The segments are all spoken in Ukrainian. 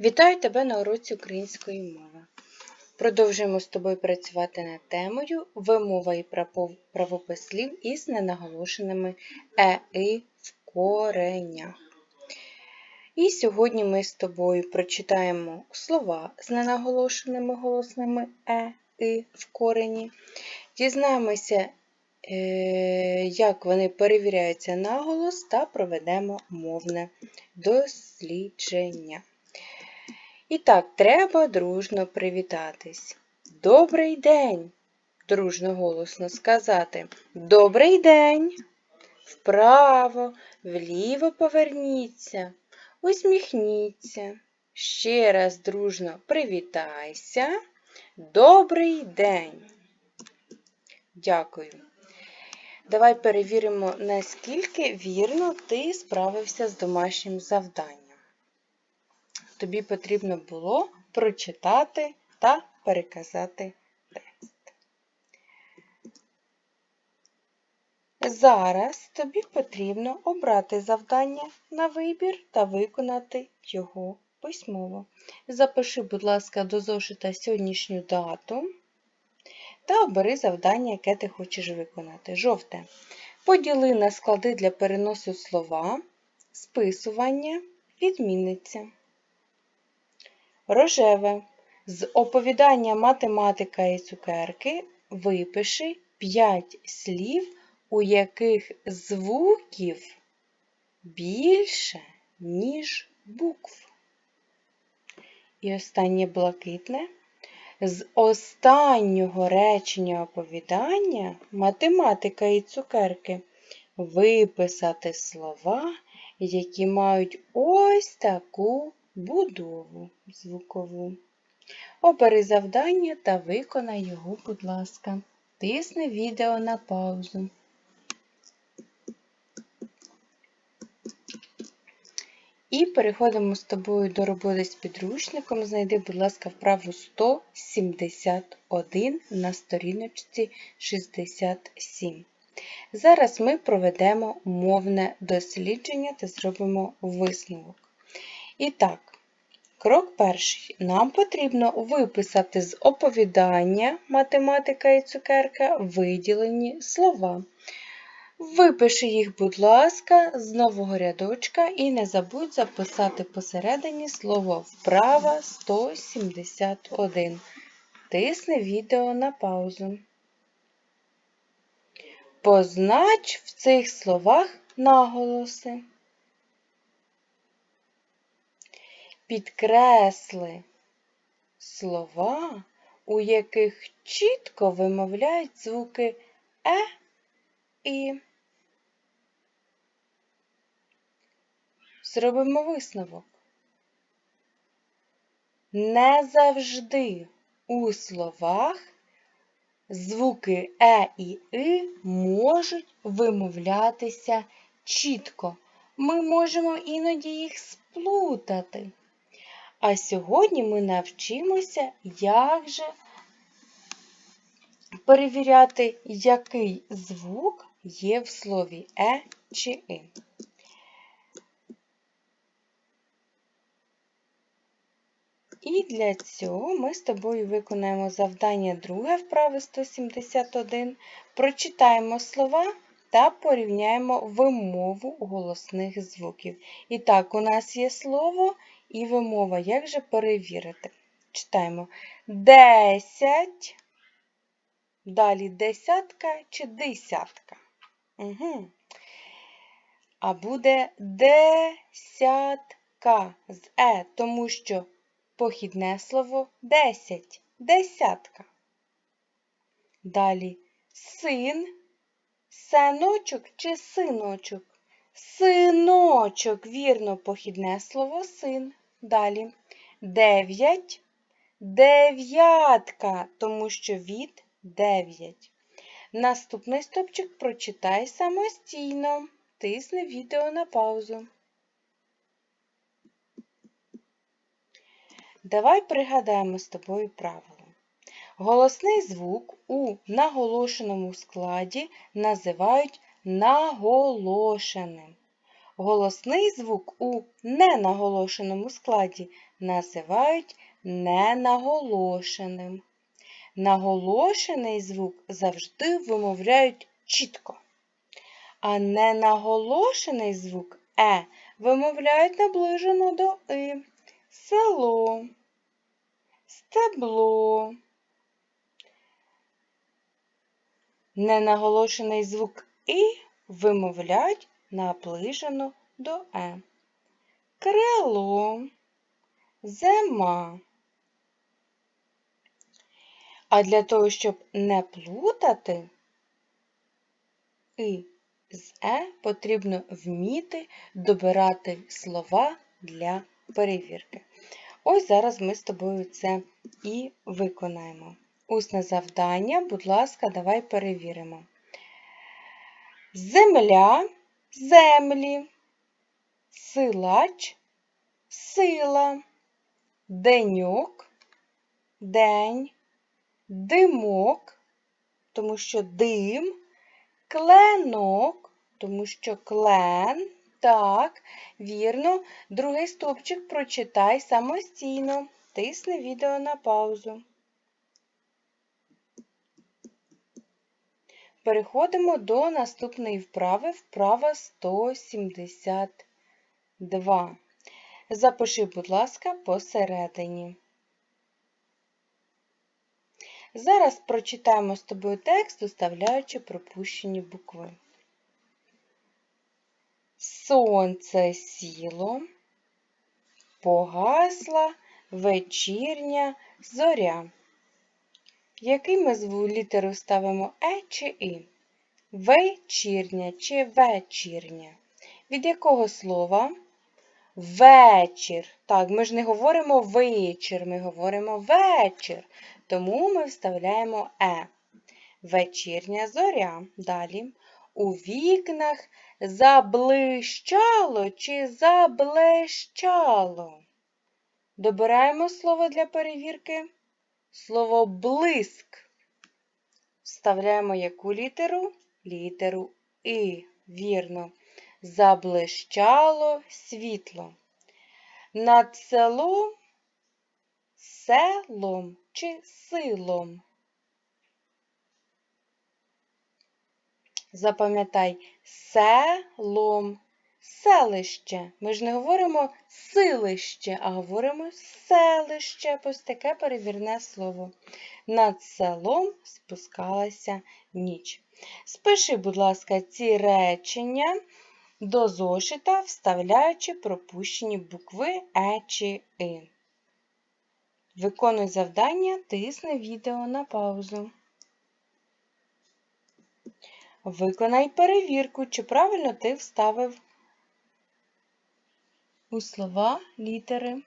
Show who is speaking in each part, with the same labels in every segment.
Speaker 1: Вітаю тебе на уроці української мови. Продовжуємо з тобою працювати над темою вимова і правопис слів із ненаголошеними е і в коренях. І сьогодні ми з тобою прочитаємо слова з ненаголошеними голосними е і в корені. Дізнаємося, е, як вони перевіряються на голос та проведемо мовне дослідження. І так, треба дружно привітатись. Добрий день! Дружно голосно сказати. Добрий день! Вправо, вліво поверніться, усміхніться. Ще раз дружно привітайся. Добрий день! Дякую. Давай перевіримо, наскільки вірно ти справився з домашнім завданням тобі потрібно було прочитати та переказати текст. Зараз тобі потрібно обрати завдання на вибір та виконати його письмово. Запиши, будь ласка, до зошита сьогоднішню дату та обери завдання, яке ти хочеш виконати. Жовте. Поділи на склади для переносу слова, списування, відмінниця. Рожеве. З оповідання математика і цукерки випиши 5 слів, у яких звуків більше, ніж букв. І останнє блакитне. З останнього речення оповідання математика і цукерки виписати слова, які мають ось таку будову звукову. Обери завдання та виконай його, будь ласка. Тисни відео на паузу. І переходимо з тобою до роботи з підручником. Знайди, будь ласка, вправу 171 на сторіночці 67. Зараз ми проведемо мовне дослідження та зробимо висновок. І так, крок перший. Нам потрібно виписати з оповідання математика і цукерка виділені слова. Випиши їх, будь ласка, з нового рядочка і не забудь записати посередині слово вправа 171. Тисни відео на паузу. Познач в цих словах наголоси. Підкресли слова, у яких чітко вимовляють звуки е і. Зробимо висновок. Не завжди у словах звуки е і и можуть вимовлятися чітко. Ми можемо іноді їх сплутати. А сьогодні ми навчимося, як же перевіряти, який звук є в слові е чи и. І для цього ми з тобою виконаємо завдання друге вправи 171, прочитаємо слова та порівняємо вимову голосних звуків. І так, у нас є слово і вимова. Як же перевірити? Читаємо 10, далі десятка чи десятка. Угу. А буде десятка з е, тому що похідне слово 10, десятка. Далі син, синочок чи синочок. Синочок, вірно, похідне слово син. Далі дев'ять, дев'ятка, тому що від дев'ять. Наступний стопчик прочитай самостійно. Тисни відео на паузу. Давай пригадаємо з тобою правило. Голосний звук у наголошеному складі називають наголошеним. Голосний звук у ненаголошеному складі називають ненаголошеним. Наголошений звук завжди вимовляють чітко, а ненаголошений звук е вимовляють наближено до и. Село, стебло. Ненаголошений звук і вимовляють наближено до е. Крило, зима. А для того, щоб не плутати і з е, потрібно вміти добирати слова для перевірки. Ось зараз ми з тобою це і виконаємо. Усне завдання, будь ласка, давай перевіримо. Земля, землі, силач, сила, деньок, день, димок, тому що дим, кленок, тому що клен, так, вірно, другий стовпчик прочитай самостійно. Тисни відео на паузу. Переходимо до наступної вправи, вправа 172. Запиши, будь ласка, посередині. Зараз прочитаємо з тобою текст, доставляючи пропущені букви. Сонце сіло, погасла вечірня зоря. Який ми зву літеру ставимо Е чи І? Вечірня чи вечірня? Від якого слова? Вечір. Так, ми ж не говоримо вечір, ми говоримо вечір. Тому ми вставляємо Е. Вечірня зоря. Далі. У вікнах заблищало чи заблищало. Добираємо слово для перевірки. Слово блиск. Вставляємо яку літеру? Літеру І. Вірно. Заблищало світло. Над селом, селом чи силом. Запам'ятай селом, селище. Ми ж не говоримо силище, а говоримо селище. Ось таке перевірне слово. Над селом спускалася ніч. Спиши, будь ласка, ці речення до зошита, вставляючи пропущені букви Е чи И. Виконуй завдання, тисни відео на паузу. Виконай перевірку, чи правильно ти вставив у слова літери.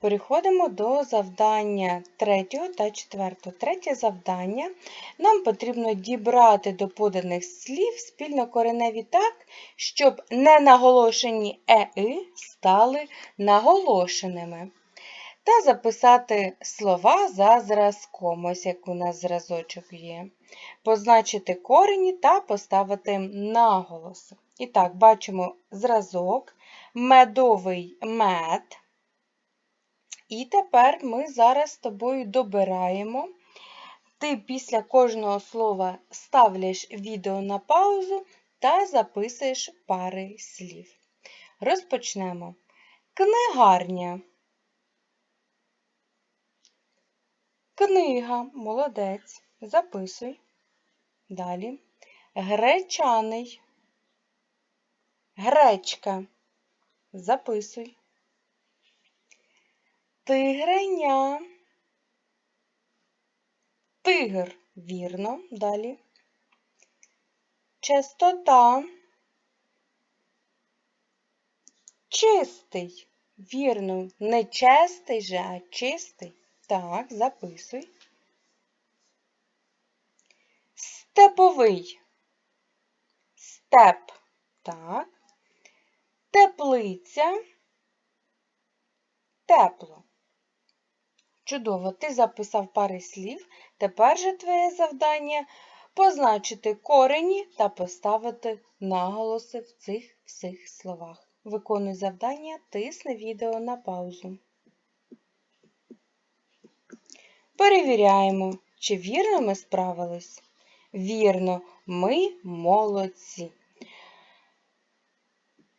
Speaker 1: Переходимо до завдання третього та четвертого. Третє завдання. Нам потрібно дібрати до поданих слів спільнокореневі так, щоб ненаголошені е-и стали наголошеними. Та записати слова за зразком, ось як у нас зразочок є. Позначити корені та поставити наголоси. І так, бачимо зразок, медовий мед. І тепер ми зараз з тобою добираємо. Ти після кожного слова ставляєш відео на паузу та записуєш пари слів. Розпочнемо. Книгарня. Книга, молодець. Записуй. Далі. Гречаний. Гречка. Записуй. Тигреня. Тигр. Вірно. Далі. Частота. Чистий. Вірно. Не чистий же, а чистий. Так, записуй. Степовий. Степ. Так. Теплиця. Тепло. Чудово, ти записав пари слів. Тепер же твоє завдання позначити корені та поставити наголоси в цих всіх словах. Виконуй завдання, тисни відео на паузу. Перевіряємо, чи вірно ми справились. Вірно, ми молодці.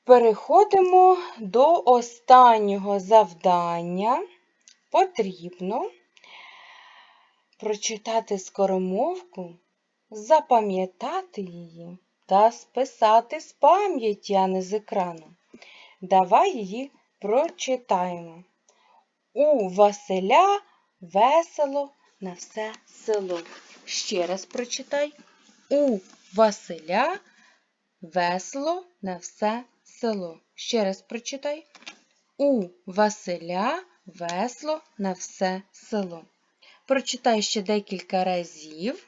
Speaker 1: Переходимо до останнього завдання. Потрібно прочитати скоромовку, запам'ятати її та списати з пам'яті, а не з екрану. Давай її прочитаємо. У Василя весело на все село. Ще раз прочитай. У Василя весело на все село. Ще раз прочитай. У Василя весело на все село. Прочитай ще декілька разів.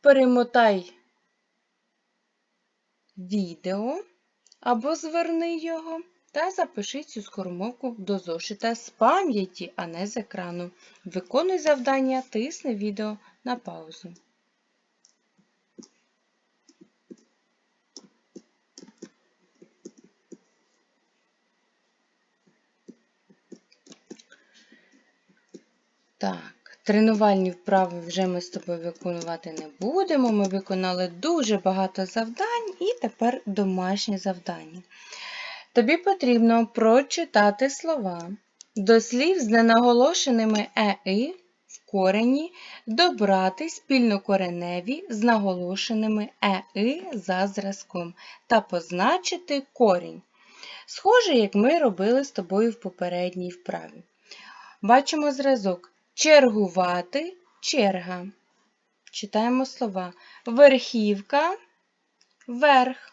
Speaker 1: Перемотай відео або зверни його та запиши цю скоромовку до зошита з пам'яті, а не з екрану. Виконуй завдання, тисни відео на паузу. Так, тренувальні вправи вже ми з тобою виконувати не будемо. Ми виконали дуже багато завдань і тепер домашнє завдання. Тобі потрібно прочитати слова до слів з ненаголошеними «е-и» в корені добрати спільнокореневі з наголошеними «е-и» за зразком та позначити корінь. Схоже, як ми робили з тобою в попередній вправі. Бачимо зразок чергувати, черга. Читаємо слова. Верхівка, верх.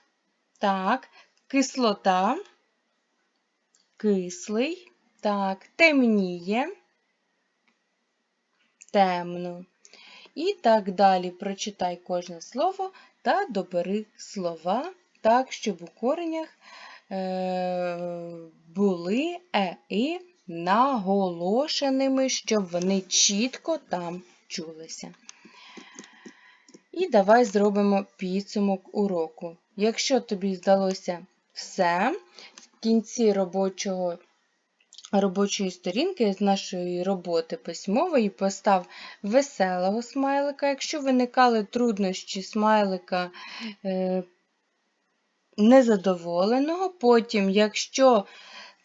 Speaker 1: Так, кислота, кислий. Так, темніє, темно. І так далі прочитай кожне слово та добери слова так, щоб у коренях е, були е і наголошеними, щоб вони чітко там чулися. І давай зробимо підсумок уроку. Якщо тобі здалося все, в кінці робочого, робочої сторінки з нашої роботи письмової постав веселого смайлика. Якщо виникали труднощі смайлика е, незадоволеного, потім, якщо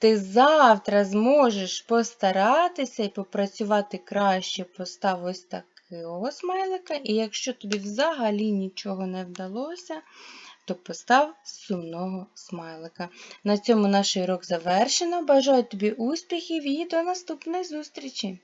Speaker 1: ти завтра зможеш постаратися і попрацювати краще, постав ось такого смайлика. І якщо тобі взагалі нічого не вдалося, то постав сумного смайлика. На цьому наш урок завершено. Бажаю тобі успіхів і до наступної зустрічі!